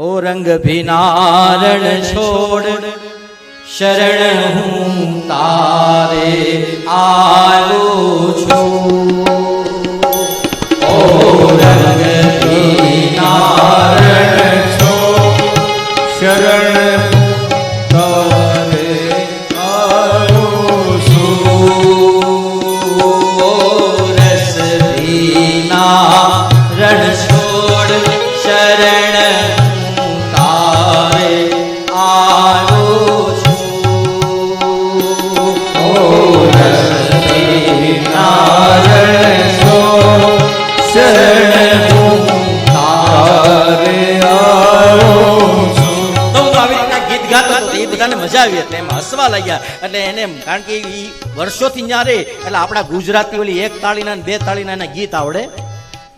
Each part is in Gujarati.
ઓ રંગ ભિનારણ છોડ શરણ હું તારે આવ્યો છું બધાને મજા આવી એટલે એમ હસવા લાગ્યા. એટલે એને કારણ કે એ વર્ષોથી ત્યાં રે એટલે આપણા ગુજરાતી ઓલી એક તાળીના બે તાળીના એના ગીત આવડે.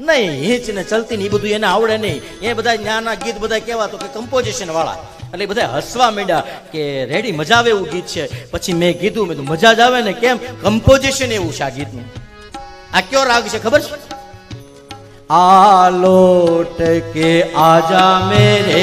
નહીં, હિંચ ને ચલતી ને એ બધું એને આવડે નહીં. એ બધા નાના ગીત બધા કેવા તો કે કમ્પોઝિશન વાળા. એટલે બધા હસવા માંડ્યા કે રેડી મજા આવે એવું ગીત છે. પછી મેં કીધું, મેં મજા જ આવે ને કેમ? કમ્પોઝિશન એવું છે આ ગીતનું. આ કયો રાગ છે ખબર છે? આ લોટ કે આજા મેરે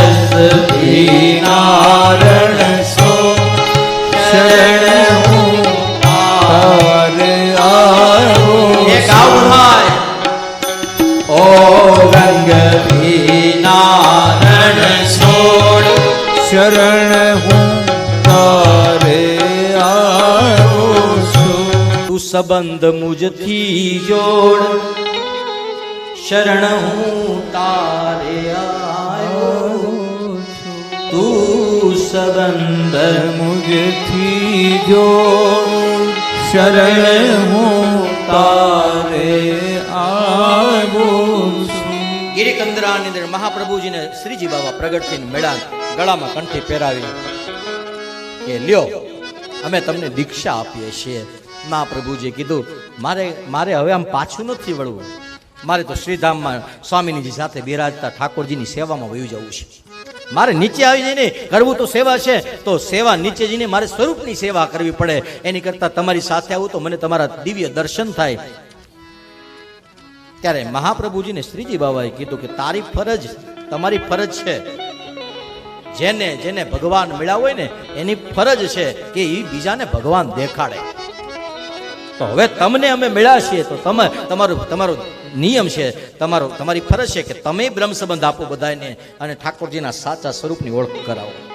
શરણ હું તારે આવ્યો છું. તું સંબંધ મુજથી જોડ. શરણ હું તારે આવ્યો તું સંબંધ મુજથી જો શરણ હું તારે આવ્યો છું. ગિરિકંદરાની અંદર મહાપ્રભુજીને શ્રીજી બાબા પ્રગટ થઈને મેળા ગળામાં કંઠી પહેરાવી કે, લ્યો, અમે તમને દીક્ષા આપીએ છીએ. મહાપ્રભુજીએ કીધું, મારે મારે હવે આમ પાછું નથી વળવું. મારે તો શ્રીધામમાં સ્વામીની સાથે બિરાજતા ઠાકોરજીની સેવામાં વયું જવું છે. મારે નીચે આવી જઈને કરવું તો સેવા છે, તો સેવા નીચે જઈને મારે સ્વરૂપની સેવા કરવી પડે. એની કરતા તમારી સાથે આવું તો મને તમારા દિવ્ય દર્શન થાય. ત્યારે મહાપ્રભુજીને શ્રીજી બાબાએ કીધું કે, તારી ફરજ, તમારી ફરજ છે. જેને જેને ભગવાન મળ્યા હોય ને, એની ફરજ છે કે એ બીજાને ભગવાન દેખાડે. તો હવે તમને અમે મળ્યા છીએ, તો તમે, તમારું, તમારો નિયમ છે, તમારો, તમારી ફરજ છે કે તમે બ્રહ્મ સંબંધ આપો બધાને અને ઠાકોરજીના સાચા સ્વરૂપની ઓળખ કરાવો.